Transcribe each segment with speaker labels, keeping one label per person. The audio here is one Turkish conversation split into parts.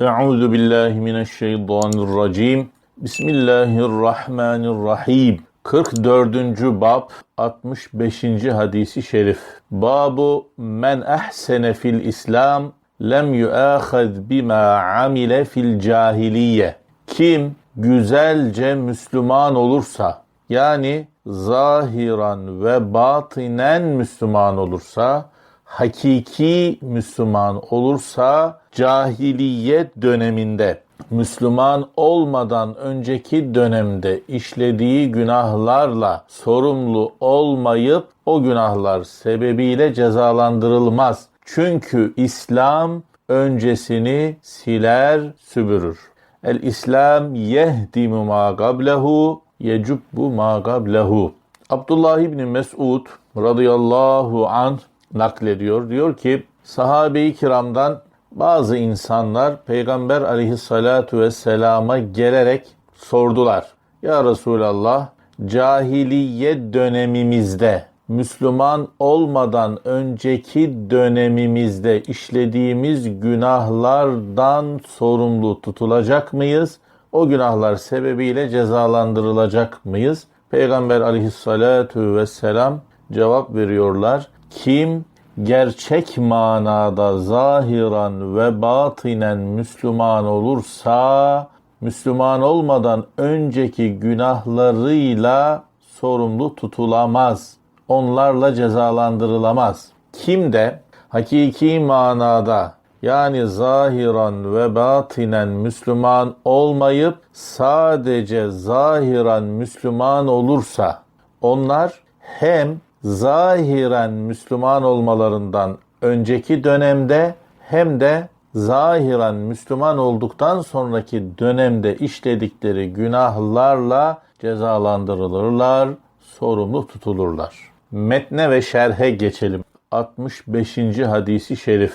Speaker 1: Euzu billahi mineşşeytanirracim. Bismillahirrahmanirrahim. 44. bab 65. hadisi şerif. Babu men ahsene fil İslam lem yuahad bima amile fil cahiliye. Kim güzelce Müslüman olursa yani zahiran ve batinen Müslüman olursa hakiki Müslüman olursa cahiliyet döneminde Müslüman olmadan önceki dönemde işlediği günahlarla sorumlu olmayıp o günahlar sebebiyle cezalandırılmaz. Çünkü İslam öncesini siler, süpürür. El İslam yehdimu ma gablehu yecubbu ma gablehu. Abdullah İbni Mesud radıyallahu anh naklediyor. Diyor ki sahabe-i kiramdan bazı insanlar Peygamber aleyhissalatu vesselama gelerek sordular. Ya Resulallah cahiliye dönemimizde Müslüman olmadan önceki dönemimizde işlediğimiz günahlardan sorumlu tutulacak mıyız? O günahlar sebebiyle cezalandırılacak mıyız? Peygamber aleyhissalatu vesselam cevap veriyorlar. Kim gerçek manada zahiran ve batinen Müslüman olursa Müslüman olmadan önceki günahlarıyla sorumlu tutulamaz. Onlarla cezalandırılamaz. Kim de hakiki manada yani zahiran ve batinen Müslüman olmayıp sadece zahiran Müslüman olursa onlar hem zahiren Müslüman olmalarından önceki dönemde hem de zahiren Müslüman olduktan sonraki dönemde işledikleri günahlarla cezalandırılırlar, sorumlu tutulurlar. Metne ve şerhe geçelim. 65. hadisi şerif.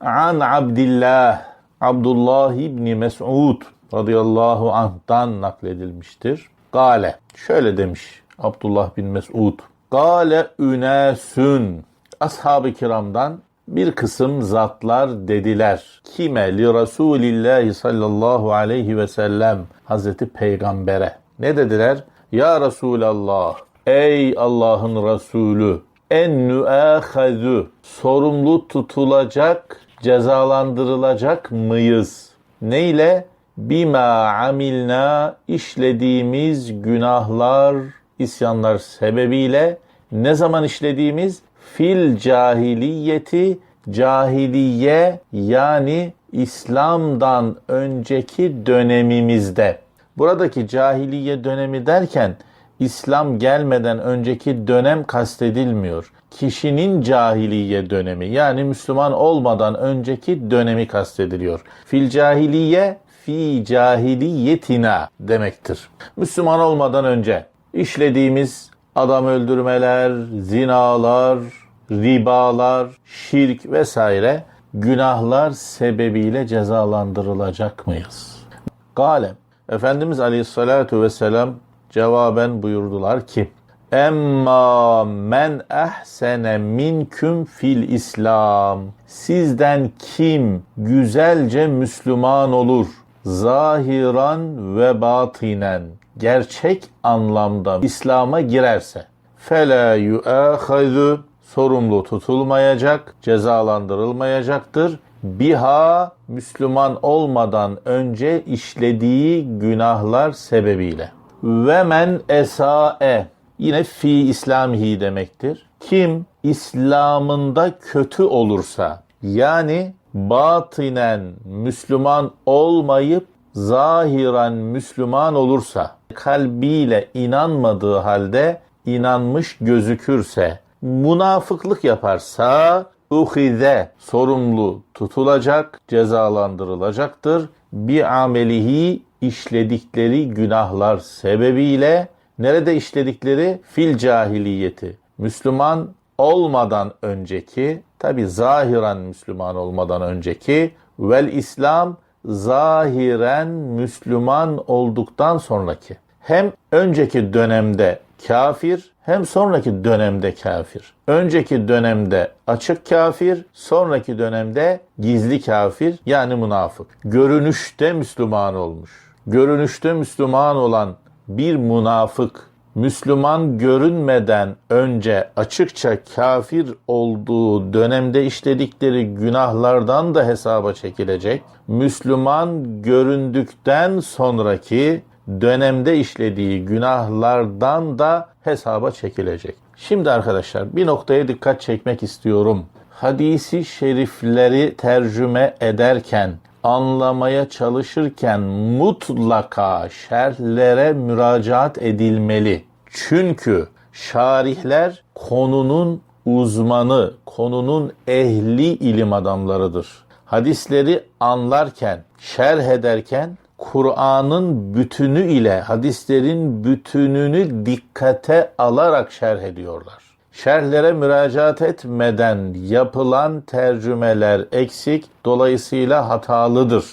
Speaker 1: An Abdillah Abdullah İbni Mes'ud radıyallahu anh'tan nakledilmiştir. Gale şöyle demiş Abdullah bin Mes'ud. Gale ünesün ashab-ı kiramdan bir kısım zatlar dediler. Kime? Li Resulillahi sallallahu aleyhi ve sellem Hazreti Peygamber'e. Ne dediler? Ya Resulallah, ey Allah'ın Resulü, en nüâhezü, sorumlu tutulacak, cezalandırılacak mıyız? Neyle? Bima amilna, işlediğimiz günahlar, isyanlar sebebiyle ne zaman işlediğimiz fil cahiliyeti cahiliye yani İslam'dan önceki dönemimizde. Buradaki cahiliye dönemi derken İslam gelmeden önceki dönem kastedilmiyor. Kişinin cahiliye dönemi yani Müslüman olmadan önceki dönemi kastediliyor. Fil cahiliye fi cahiliyetina demektir. Müslüman olmadan önce işlediğimiz adam öldürmeler, zinalar, ribalar, şirk vesaire günahlar sebebiyle cezalandırılacak mıyız? Galem Efendimiz Aleyhisselatü Vesselam cevaben buyurdular ki Emma men ehsene minküm fil İslam. Sizden kim güzelce Müslüman olur, zahiran ve batinen, gerçek anlamda İslam'a girerse fela yu'ahazu sorumlu tutulmayacak, cezalandırılmayacaktır. Biha Müslüman olmadan önce işlediği günahlar sebebiyle. Ve men esae yine fi İslamihi demektir. Kim İslam'ında kötü olursa yani batinen Müslüman olmayıp zahiren Müslüman olursa, kalbiyle inanmadığı halde inanmış gözükürse, münafıklık yaparsa uhize sorumlu tutulacak, cezalandırılacaktır. Bir amelihi işledikleri günahlar sebebiyle nerede işledikleri fil cahiliyeti. Müslüman olmadan önceki, tabi zahiren Müslüman olmadan önceki vel İslam zahiren Müslüman olduktan sonraki hem önceki dönemde kafir hem sonraki dönemde kafir. Önceki dönemde açık kafir, sonraki dönemde gizli kafir yani münafık. Görünüşte Müslüman olmuş. Görünüşte Müslüman olan bir münafık Müslüman görünmeden önce açıkça kafir olduğu dönemde işledikleri günahlardan da hesaba çekilecek. Müslüman göründükten sonraki dönemde işlediği günahlardan da hesaba çekilecek. Şimdi arkadaşlar bir noktaya dikkat çekmek istiyorum. Hadisi şerifleri tercüme ederken, anlamaya çalışırken mutlaka şerhlere müracaat edilmeli. Çünkü şarihler konunun uzmanı, konunun ehli ilim adamlarıdır. Hadisleri anlarken, şerh ederken Kur'an'ın bütünü ile hadislerin bütününü dikkate alarak şerh ediyorlar. Şerhlere müracaat etmeden yapılan tercümeler eksik, dolayısıyla hatalıdır.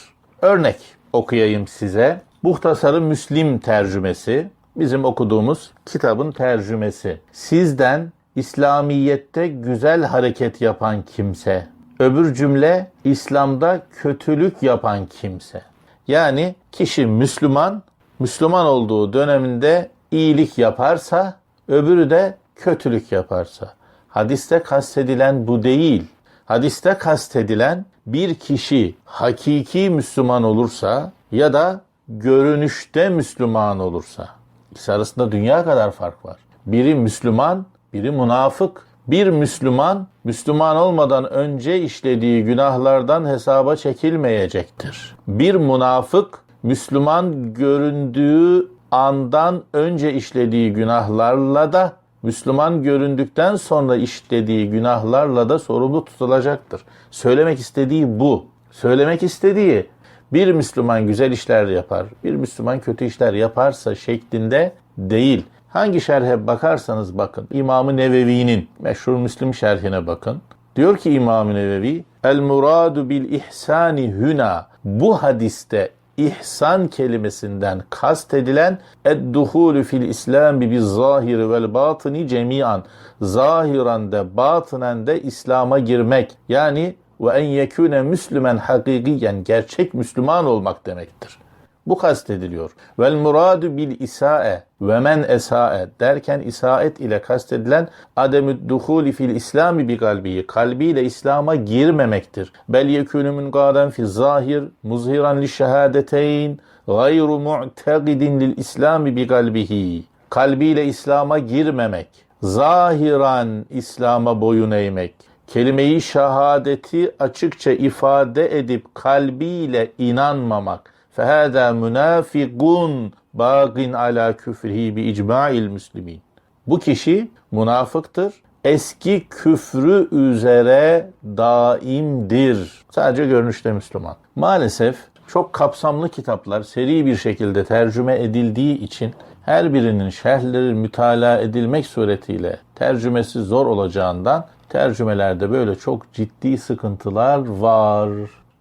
Speaker 1: Örnek okuyayım size. Muhtasarı Müslim tercümesi, bizim okuduğumuz kitabın tercümesi. Sizden İslamiyette güzel hareket yapan kimse, öbür cümle İslam'da kötülük yapan kimse. Yani kişi Müslüman, Müslüman olduğu döneminde iyilik yaparsa, öbürü de kötülük yaparsa. Hadiste kastedilen bu değil. Hadiste kastedilen bir kişi hakiki Müslüman olursa ya da görünüşte Müslüman olursa. İkisi arasında dünya kadar fark var. Biri Müslüman, biri münafık. Bir Müslüman, Müslüman olmadan önce işlediği günahlardan hesaba çekilmeyecektir. Bir münafık, Müslüman göründüğü andan önce işlediği günahlarla da Müslüman göründükten sonra işlediği günahlarla da sorumlu tutulacaktır. Söylemek istediği bu. Söylemek istediği bir Müslüman güzel işler yapar, bir Müslüman kötü işler yaparsa şeklinde değil. Hangi şerhe bakarsanız bakın. İmam-ı Nevevi'nin meşhur Müslim şerhine bakın. Diyor ki İmam-ı Nevevi, El muradu bil ihsani hüna. Bu hadiste ihsan kelimesinden kastedilen edduhulü fil İslam bi zahiri vel batini cemian. Zahiren de batınen de İslam'a girmek. Yani ve en yekune müslümen hakikiyen gerçek Müslüman olmak demektir. Bu kastediliyor. Vel muradu bil isae ve men esae derken isaet ile kastedilen ademü duhuli fil İslami bi kalbiyi kalbiyle İslam'a girmemektir. Bel yekûnü munqaden fi zahir muzhiran li şehadeteyn gayru mu'tegidin lil İslami bi kalbihi kalbiyle İslam'a girmemek zahiran İslam'a boyun eğmek kelimeyi şehadeti açıkça ifade edip kalbiyle inanmamak فَهَذَا مُنَافِقٌ bagin ala küfrihi bi icma'il müslimin. Bu kişi münafıktır. Eski küfrü üzere daimdir. Sadece görünüşte Müslüman. Maalesef çok kapsamlı kitaplar seri bir şekilde tercüme edildiği için her birinin şerhleri mütalaa edilmek suretiyle tercümesi zor olacağından tercümelerde böyle çok ciddi sıkıntılar var.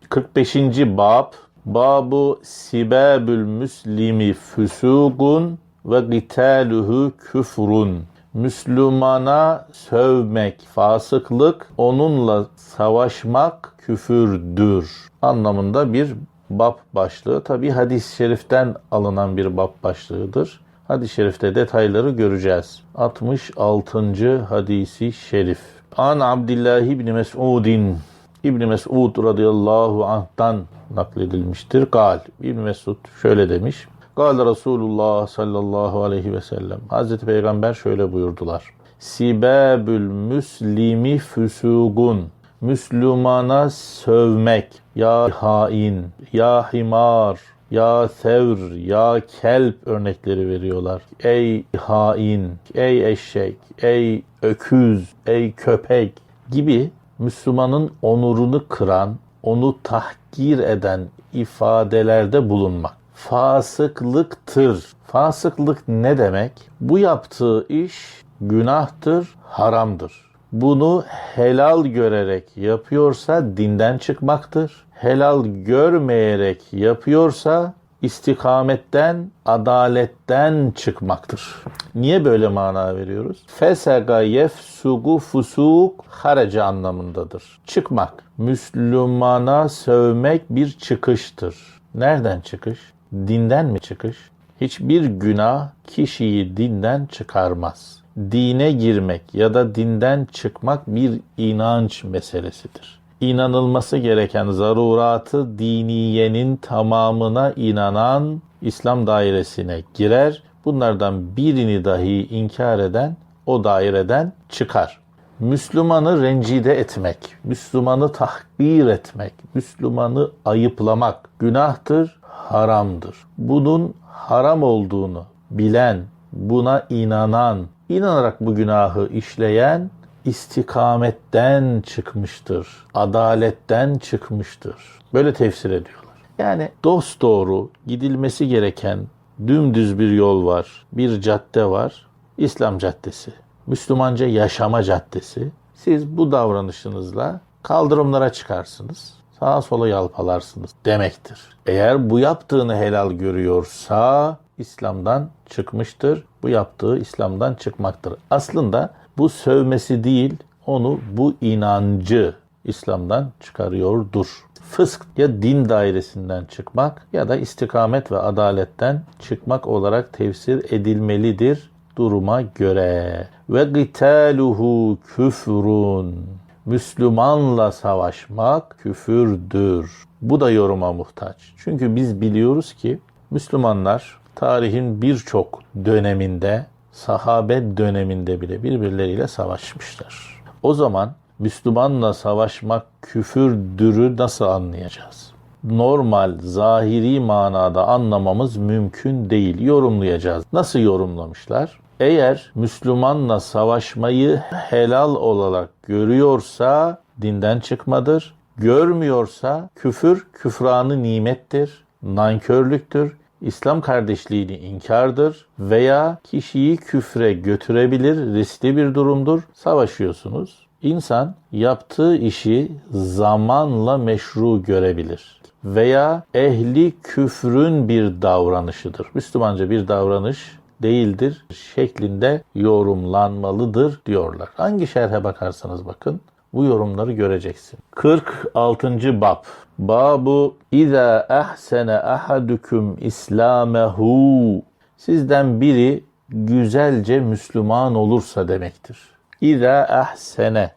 Speaker 1: 45. bab Babu sibabül müslimi füsugun ve gitaluhu küfrun. Müslümana sövmek fasıklık, onunla savaşmak küfürdür anlamında bir bab başlığı. Tabi hadis-i şeriften alınan bir bab başlığıdır. Hadis-i şerifte detayları göreceğiz. 66. hadisi şerif. An Abdullah ibn Mes'udin İbn Mesud radıyallahu anh'tan nakledilmiştir. Gal İbn Mesud şöyle demiş. Gal Resulullah sallallahu aleyhi ve sellem. Hazreti Peygamber şöyle buyurdular. Sibabül müslimi füsugun. Müslümana sövmek. Ya hain, ya himar, ya sevr, ya kelp örnekleri veriyorlar. Ey hain, ey eşek, ey öküz, ey köpek gibi Müslümanın onurunu kıran, onu tahkir eden ifadelerde bulunmak. Fasıklıktır. Fasıklık ne demek? Bu yaptığı iş günahtır, haramdır. Bunu helal görerek yapıyorsa dinden çıkmaktır. Helal görmeyerek yapıyorsa istikametten, adaletten çıkmaktır. Niye böyle mana veriyoruz? Fesega yefsugu fusuk harece anlamındadır. Çıkmak. Müslümana sövmek bir çıkıştır. Nereden çıkış? Dinden mi çıkış? Hiçbir günah kişiyi dinden çıkarmaz. Dine girmek ya da dinden çıkmak bir inanç meselesidir. İnanılması gereken zaruratı diniyenin tamamına inanan İslam dairesine girer. Bunlardan birini dahi inkar eden o daireden çıkar. Müslümanı rencide etmek, Müslümanı tahkir etmek, Müslümanı ayıplamak günahtır, haramdır. Bunun haram olduğunu bilen, buna inanan, inanarak bu günahı işleyen istikametten çıkmıştır. Adaletten çıkmıştır. Böyle tefsir ediyorlar. Yani dost doğru gidilmesi gereken dümdüz bir yol var. Bir cadde var. İslam caddesi. Müslümanca yaşama caddesi. Siz bu davranışınızla kaldırımlara çıkarsınız. Sağa sola yalpalarsınız demektir. Eğer bu yaptığını helal görüyorsa İslam'dan çıkmıştır. Bu yaptığı İslam'dan çıkmaktır. Aslında bu sövmesi değil, onu bu inancı İslam'dan çıkarıyordur. Fısk ya din dairesinden çıkmak ya da istikamet ve adaletten çıkmak olarak tefsir edilmelidir duruma göre. Ve gitaluhu küfrun. Müslümanla savaşmak küfürdür. Bu da yoruma muhtaç. Çünkü biz biliyoruz ki Müslümanlar tarihin birçok döneminde sahabe döneminde bile birbirleriyle savaşmışlar. O zaman Müslümanla savaşmak küfürdürü nasıl anlayacağız? Normal, zahiri manada anlamamız mümkün değil. Yorumlayacağız. Nasıl yorumlamışlar? Eğer Müslümanla savaşmayı helal olarak görüyorsa dinden çıkmadır. Görmüyorsa küfür, küfranı nimettir, nankörlüktür, İslam kardeşliğini inkardır veya kişiyi küfre götürebilir, riskli bir durumdur. Savaşıyorsunuz. İnsan yaptığı işi zamanla meşru görebilir veya ehli küfrün bir davranışıdır. Müslümanca bir davranış değildir şeklinde yorumlanmalıdır diyorlar. Hangi şerhe bakarsanız bakın bu yorumları göreceksin. 46. bab. Babu İza ahsene ahadukum islamehu. Sizden biri güzelce Müslüman olursa demektir. İza ahsene.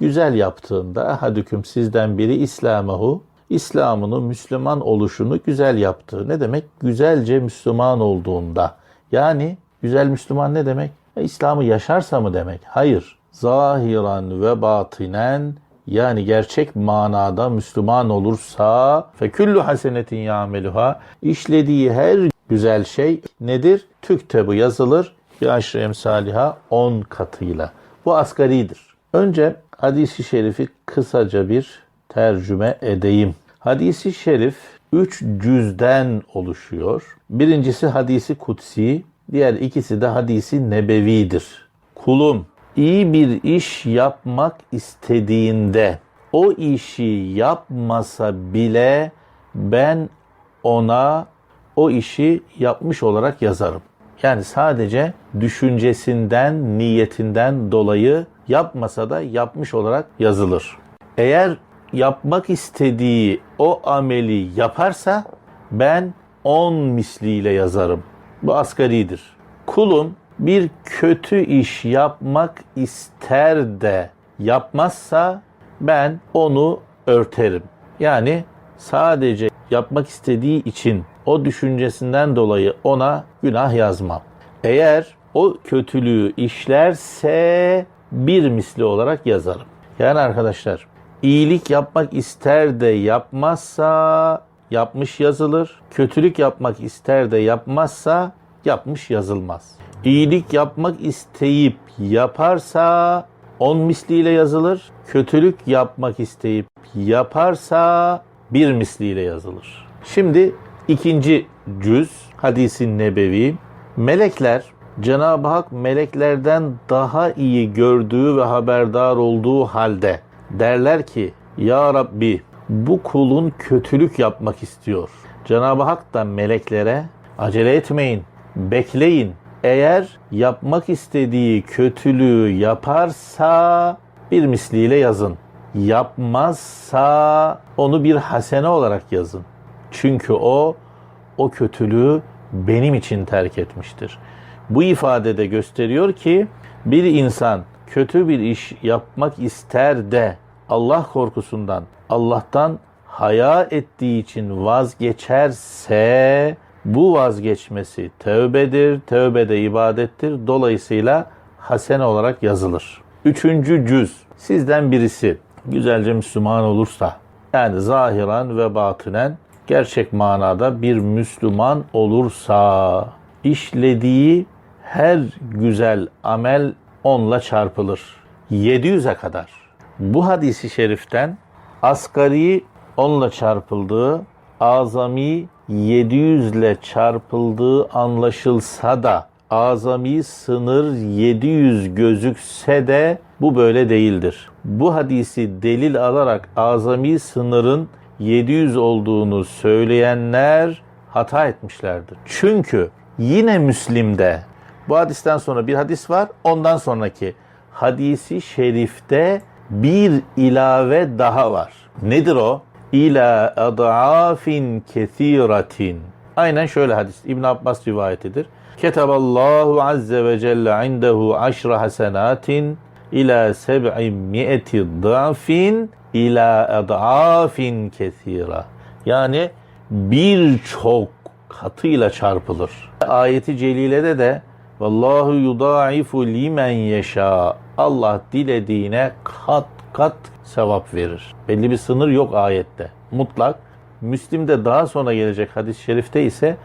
Speaker 1: Güzel yaptığında ahadüküm sizden biri islamehu. İslam'ını, Müslüman oluşunu güzel yaptığı. Ne demek? Güzelce Müslüman olduğunda. Yani güzel Müslüman ne demek? E, İslam'ı yaşarsa mı demek? Hayır. Zahiran ve batinen yani gerçek manada Müslüman olursa feküllu hasenetin yameluha işlediği her güzel şey nedir? Tüktebu yazılır. Bir aşrı emsaliha 10 katıyla. Bu asgaridir. Önce hadisi şerifi kısaca bir tercüme edeyim. Hadisi şerif 3 cüzden oluşuyor. Birincisi hadisi kutsi, diğer ikisi de hadisi nebevidir. Kulum iyi bir iş yapmak istediğinde o işi yapmasa bile ben ona o işi yapmış olarak yazarım. Yani sadece düşüncesinden, niyetinden dolayı yapmasa da yapmış olarak yazılır. Eğer yapmak istediği o ameli yaparsa ben 10 misliyle yazarım. Bu asgaridir. Kulum bir kötü iş yapmak ister de yapmazsa ben onu örterim. Yani sadece yapmak istediği için o düşüncesinden dolayı ona günah yazmam. Eğer o kötülüğü işlerse bir misli olarak yazarım. Yani arkadaşlar iyilik yapmak ister de yapmazsa yapmış yazılır. Kötülük yapmak ister de yapmazsa yapmış yazılmaz. İyilik yapmak isteyip yaparsa on misliyle yazılır. Kötülük yapmak isteyip yaparsa bir misliyle yazılır. Şimdi ikinci cüz hadisi nebevi. Melekler Cenab-ı Hak meleklerden daha iyi gördüğü ve haberdar olduğu halde derler ki Ya Rabbi bu kulun kötülük yapmak istiyor. Cenab-ı Hak da meleklere acele etmeyin, bekleyin. Eğer yapmak istediği kötülüğü yaparsa bir misliyle yazın. Yapmazsa onu bir hasene olarak yazın. Çünkü o o kötülüğü benim için terk etmiştir. Bu ifadede gösteriyor ki bir insan kötü bir iş yapmak ister de Allah korkusundan, Allah'tan haya ettiği için vazgeçerse bu vazgeçmesi tövbedir, tövbede ibadettir. Dolayısıyla hasene olarak yazılır. Üçüncü cüz, sizden birisi güzelce Müslüman olursa, yani zahiren ve batınen gerçek manada bir Müslüman olursa, işlediği her güzel amel onla çarpılır. 700'e kadar. Bu hadisi şeriften asgari onla çarpıldığı, azami 700 ile çarpıldığı anlaşılsa da azami sınır 700 gözükse de bu böyle değildir. Bu hadisi delil alarak azami sınırın 700 olduğunu söyleyenler hata etmişlerdir. Çünkü yine Müslim'de bu hadisten sonra bir hadis var. Ondan sonraki hadisi şerifte bir ilave daha var. Nedir o? İla adafin kesiratin. Aynen şöyle hadis. İbn Abbas rivayetidir. Ketaballahu azze ve celle indehu aşra hasenatin ila seb'i mi'eti da'fin ila adafin kesira. Yani birçok katıyla çarpılır. Ayeti celilede de Vallahu yudaifu limen yeşa. Allah dilediğine kat kat sevap verir. Belli bir sınır yok ayette. Mutlak. Müslim'de daha sonra gelecek hadis-i şerifte ise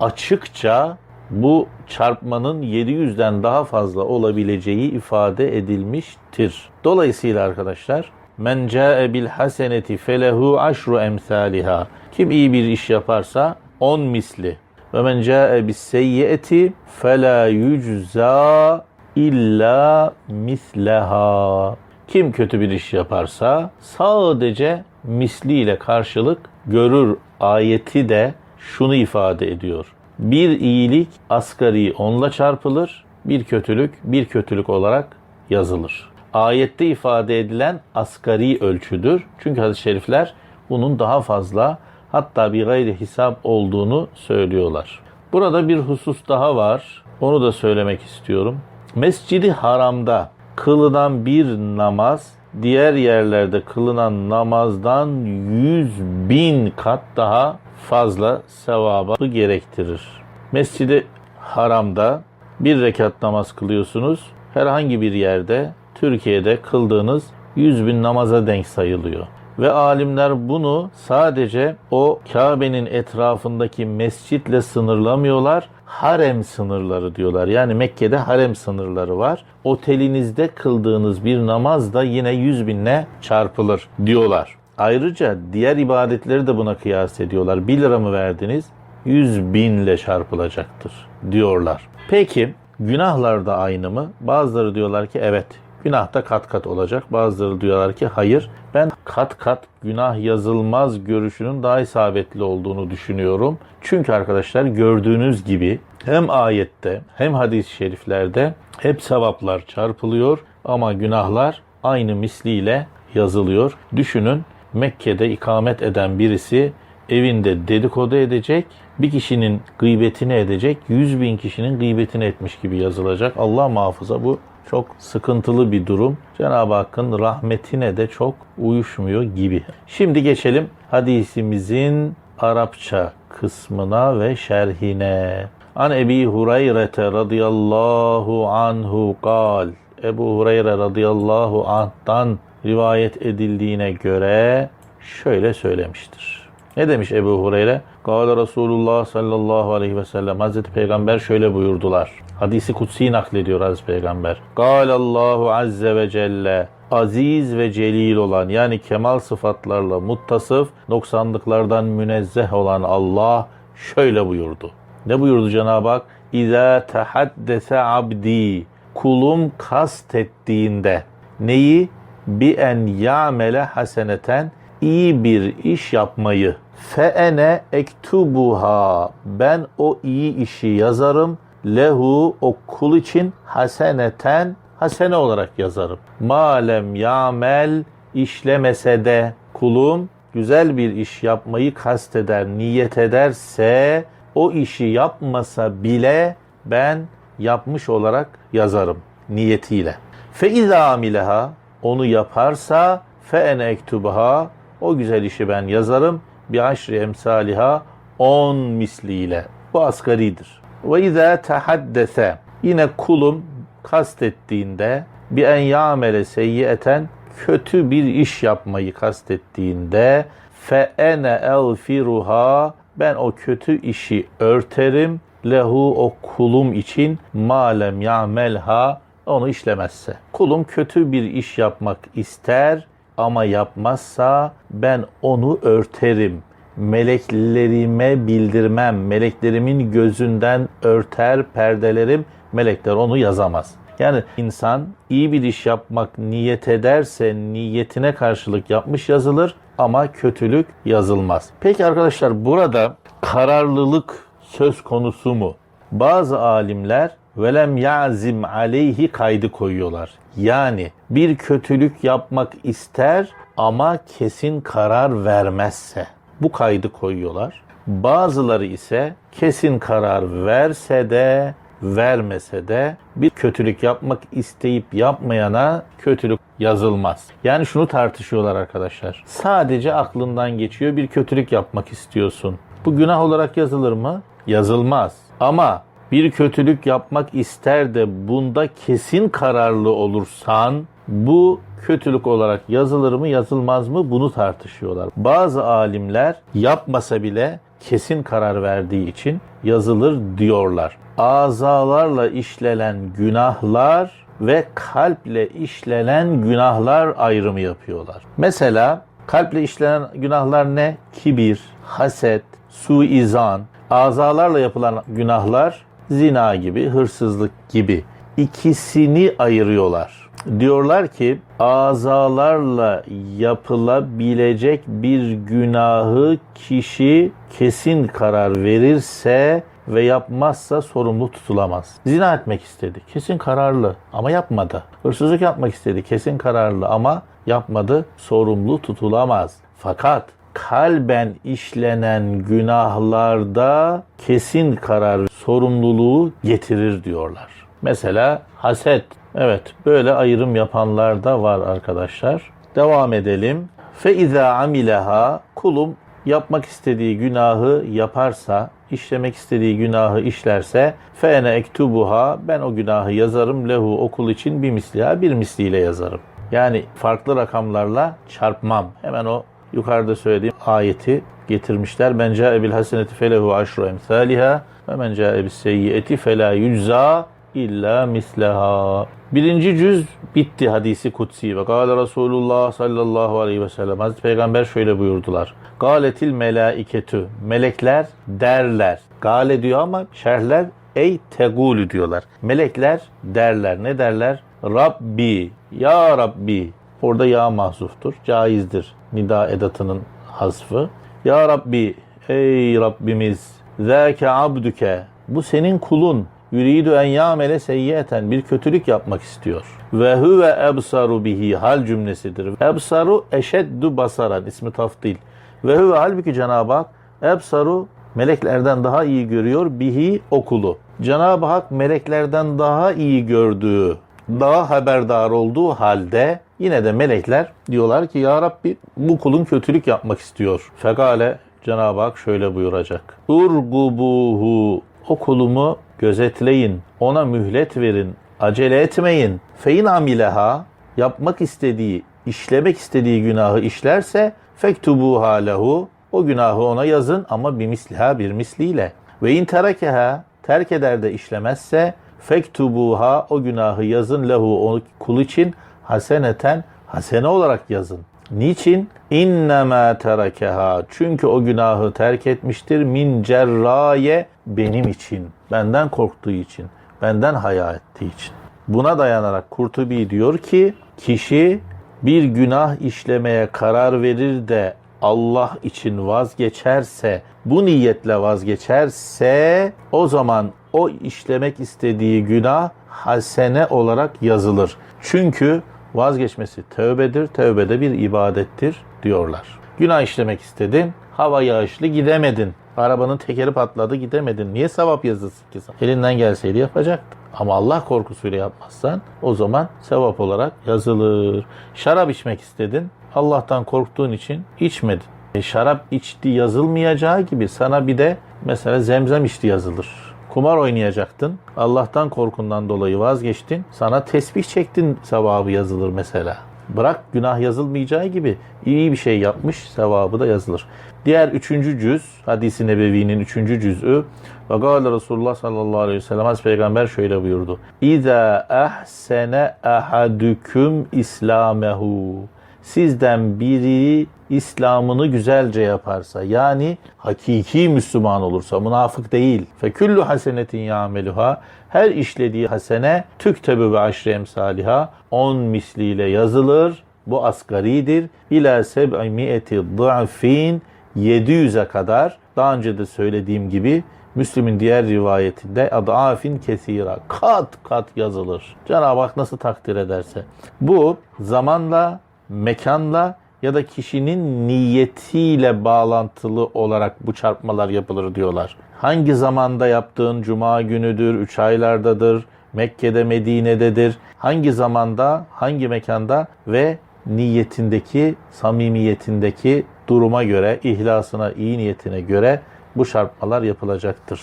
Speaker 1: açıkça bu çarpmanın 700'den daha fazla olabileceği ifade edilmiştir. Dolayısıyla arkadaşlar men ca'e bil haseneti felehu aşru emsaliha. Kim iyi bir iş yaparsa 10 misli. Ve men ca'e bis seyyiyeti fela yücza illa misleha. Kim kötü bir iş yaparsa sadece misliyle karşılık görür ayeti de şunu ifade ediyor. Bir iyilik asgari onla çarpılır, bir kötülük bir kötülük olarak yazılır. Ayette ifade edilen asgari ölçüdür. Çünkü hadis-i şerifler bunun daha fazla hatta bir gayri hesap olduğunu söylüyorlar. Burada bir husus daha var. Onu da söylemek istiyorum. Mescidi Haram'da kılınan bir namaz diğer yerlerde kılınan namazdan yüz bin kat daha fazla sevabı gerektirir. Mescidi Haram'da bir rekat namaz kılıyorsunuz. Herhangi bir yerde Türkiye'de kıldığınız 100 bin namaza denk sayılıyor. Ve alimler bunu sadece o Kabe'nin etrafındaki mescitle sınırlamıyorlar. Harem sınırları diyorlar. Yani Mekke'de harem sınırları var. Otelinizde kıldığınız bir namaz da yine 100 binle çarpılır diyorlar. Ayrıca diğer ibadetleri de buna kıyas ediyorlar. 1 lira mı verdiniz? 100 binle çarpılacaktır diyorlar. Peki günahlar da aynı mı? Bazıları diyorlar ki evet günah da kat kat olacak. Bazıları diyorlar ki hayır ben kat kat günah yazılmaz görüşünün daha isabetli olduğunu düşünüyorum. Çünkü arkadaşlar gördüğünüz gibi hem ayette hem hadis-i şeriflerde hep sevaplar çarpılıyor ama günahlar aynı misliyle yazılıyor. Düşünün Mekke'de ikamet eden birisi evinde dedikodu edecek, bir kişinin gıybetini edecek, yüz bin kişinin gıybetini etmiş gibi yazılacak. Allah muhafaza bu çok sıkıntılı bir durum. Cenab-ı Hakk'ın rahmetine de çok uyuşmuyor gibi. Şimdi geçelim hadisimizin Arapça kısmına ve şerhine. An Ebi Hureyre radıyallahu anhu kal. Ebu Hureyre radıyallahu anh'tan rivayet edildiğine göre şöyle söylemiştir. Ne demiş Ebu Hureyre? Kâle Resulullah sallallahu aleyhi ve sellem. Hazreti Peygamber şöyle buyurdular. Hadisi kutsi naklediyor Hazreti Peygamber. Allahu azze ve celle aziz ve celil olan yani kemal sıfatlarla muttasıf, noksanlıklardan münezzeh olan Allah şöyle buyurdu. Ne buyurdu Cenab-ı Hak? İza tehaddese abdi kulum kastettiğinde neyi bi en ya'mele haseneten iyi bir iş yapmayı. Feene ektubuha. Ben o iyi işi yazarım. Lehu o kul için haseneten hasene olarak yazarım. Malem yamel işlemese de kulum güzel bir iş yapmayı kasteder, niyet ederse o işi yapmasa bile ben yapmış olarak yazarım niyetiyle. Fe izâ amileha onu yaparsa fe ene ektubaha o güzel işi ben yazarım bi aşri emsaliha on misliyle. Bu asgaridir. Ve izâ tehaddese yine kulum kastettiğinde bir en yamele seyyiyeten kötü bir iş yapmayı kastettiğinde fe ene elfiruha ben o kötü işi örterim lehu o kulum için malem yamelha onu işlemezse. Kulum kötü bir iş yapmak ister ama yapmazsa ben onu örterim. Meleklerime bildirmem. Meleklerimin gözünden örter perdelerim. Melekler onu yazamaz. Yani insan iyi bir iş yapmak niyet ederse niyetine karşılık yapmış yazılır ama kötülük yazılmaz. Peki arkadaşlar burada kararlılık söz konusu mu? Bazı alimler velem yazim aleyhi kaydı koyuyorlar. Yani bir kötülük yapmak ister ama kesin karar vermezse bu kaydı koyuyorlar. Bazıları ise kesin karar verse de vermese de bir kötülük yapmak isteyip yapmayana kötülük yazılmaz. Yani şunu tartışıyorlar arkadaşlar. Sadece aklından geçiyor bir kötülük yapmak istiyorsun. Bu günah olarak yazılır mı? Yazılmaz. Ama bir kötülük yapmak ister de bunda kesin kararlı olursan bu kötülük olarak yazılır mı yazılmaz mı bunu tartışıyorlar. Bazı alimler yapmasa bile kesin karar verdiği için yazılır diyorlar. Azalarla işlenen günahlar ve kalple işlenen günahlar ayrımı yapıyorlar. Mesela kalple işlenen günahlar ne? Kibir, haset, suizan, azalarla yapılan günahlar zina gibi, hırsızlık gibi ikisini ayırıyorlar. Diyorlar ki azalarla yapılabilecek bir günahı kişi kesin karar verirse ve yapmazsa sorumlu tutulamaz. Zina etmek istedi. Kesin kararlı ama yapmadı. Hırsızlık yapmak istedi. Kesin kararlı ama yapmadı. Sorumlu tutulamaz. Fakat kalben işlenen günahlarda kesin karar sorumluluğu getirir diyorlar. Mesela haset. Evet böyle ayrım yapanlar da var arkadaşlar. Devam edelim. Fe izâ amileha kulum yapmak istediği günahı yaparsa, işlemek istediği günahı işlerse fe ene ektubuha ben o günahı yazarım lehu okul için bir misliha bir misliyle yazarım. Yani farklı rakamlarla çarpmam. Hemen o yukarıda söylediğim ayeti getirmişler. Ben ca'e bil haseneti felehu aşru emsaliha ve men ca'e bis seyyiyeti fela yücza illa misleha. Birinci cüz bitti hadisi kutsi ve gâle Resulullah sallallahu aleyhi ve sellem. Hazreti Peygamber şöyle buyurdular. Gâletil melâiketü. Melekler derler. Gale diyor ama şerhler ey tegulü diyorlar. Melekler derler. Ne derler? Rabbi, ya Rabbi. Orada ya mahzuftur. Caizdir nida edatının hasfı. Ya Rabbi, ey Rabbimiz, zâke abdüke. Bu senin kulun. Yuridu en yamele seyyiyeten bir kötülük yapmak istiyor. Ve huve ebsaru bihi hal cümlesidir. Ebsaru eşeddu basaran ismi taftil. Ve huve halbuki Cenab-ı Hak ebsaru meleklerden daha iyi görüyor bihi okulu. Cenab-ı Hak meleklerden daha iyi gördüğü, daha haberdar olduğu halde yine de melekler diyorlar ki Ya Rabbi bu kulun kötülük yapmak istiyor. Fekale Cenab-ı Hak şöyle buyuracak. Urgubuhu o kulumu gözetleyin, ona mühlet verin, acele etmeyin. Fein amileha yapmak istediği, işlemek istediği günahı işlerse fektubuha lehu o günahı ona yazın ama bir misliha bir misliyle. Ve in terekeha terk eder de işlemezse fektubuha o günahı yazın lehu o kul için haseneten hasene olarak yazın. Niçin? İnnemâ terekeha. Çünkü o günahı terk etmiştir. Min cerraye benim için. Benden korktuğu için. Benden haya ettiği için. Buna dayanarak Kurtubi diyor ki kişi bir günah işlemeye karar verir de Allah için vazgeçerse, bu niyetle vazgeçerse o zaman o işlemek istediği günah hasene olarak yazılır. Çünkü vazgeçmesi tövbedir, tövbe de bir ibadettir diyorlar. Günah işlemek istedin, hava yağışlı gidemedin. Arabanın tekeri patladı gidemedin. Niye sevap yazılsın ki sana? Elinden gelseydi yapacaktın. Ama Allah korkusuyla yapmazsan o zaman sevap olarak yazılır. Şarap içmek istedin. Allah'tan korktuğun için içmedin. E, şarap içti yazılmayacağı gibi sana bir de mesela zemzem içti yazılır. Kumar oynayacaktın. Allah'tan korkundan dolayı vazgeçtin. Sana tesbih çektin sevabı yazılır mesela. Bırak günah yazılmayacağı gibi iyi bir şey yapmış sevabı da yazılır. Diğer üçüncü cüz, hadisi nebevinin üçüncü cüz'ü ve gâle Resulullah sallallahu aleyhi ve sellem Hazreti Peygamber şöyle buyurdu. İza ahsene ahadüküm islamehu sizden biri İslam'ını güzelce yaparsa yani hakiki Müslüman olursa münafık değil. Feküllü hasenetin yameluha her işlediği hasene tüktebe ve aşre emsaliha on misliyle yazılır. Bu asgaridir. İlâ seb'i mi'eti da'fin 700'e kadar daha önce de söylediğim gibi Müslim'in diğer rivayetinde adafin kesira kat kat yazılır. Cenab-ı Hak nasıl takdir ederse. Bu zamanla, mekanla ya da kişinin niyetiyle bağlantılı olarak bu çarpmalar yapılır diyorlar. Hangi zamanda yaptığın cuma günüdür, üç aylardadır, Mekke'de, Medine'dedir. Hangi zamanda, hangi mekanda ve niyetindeki, samimiyetindeki duruma göre, ihlasına, iyi niyetine göre bu çarpmalar yapılacaktır.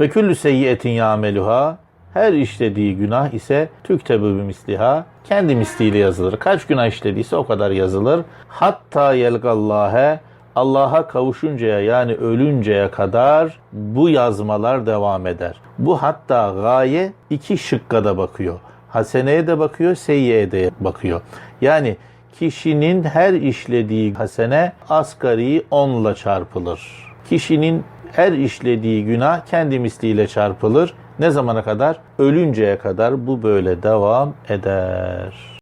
Speaker 1: Ve küllü seyyiyetin yameluha her işlediği günah ise tüktebü misliha kendi misliyle yazılır. Kaç günah işlediyse o kadar yazılır. Hatta yelgallâhe Allah'a kavuşuncaya yani ölünceye kadar bu yazmalar devam eder. Bu hatta gaye iki şıkka da bakıyor. Haseneye de bakıyor, seyyiye de bakıyor. Yani kişinin her işlediği hasene asgari 10 ile çarpılır. Kişinin her işlediği günah kendi misliyle çarpılır. Ne zamana kadar? Ölünceye kadar bu böyle devam eder.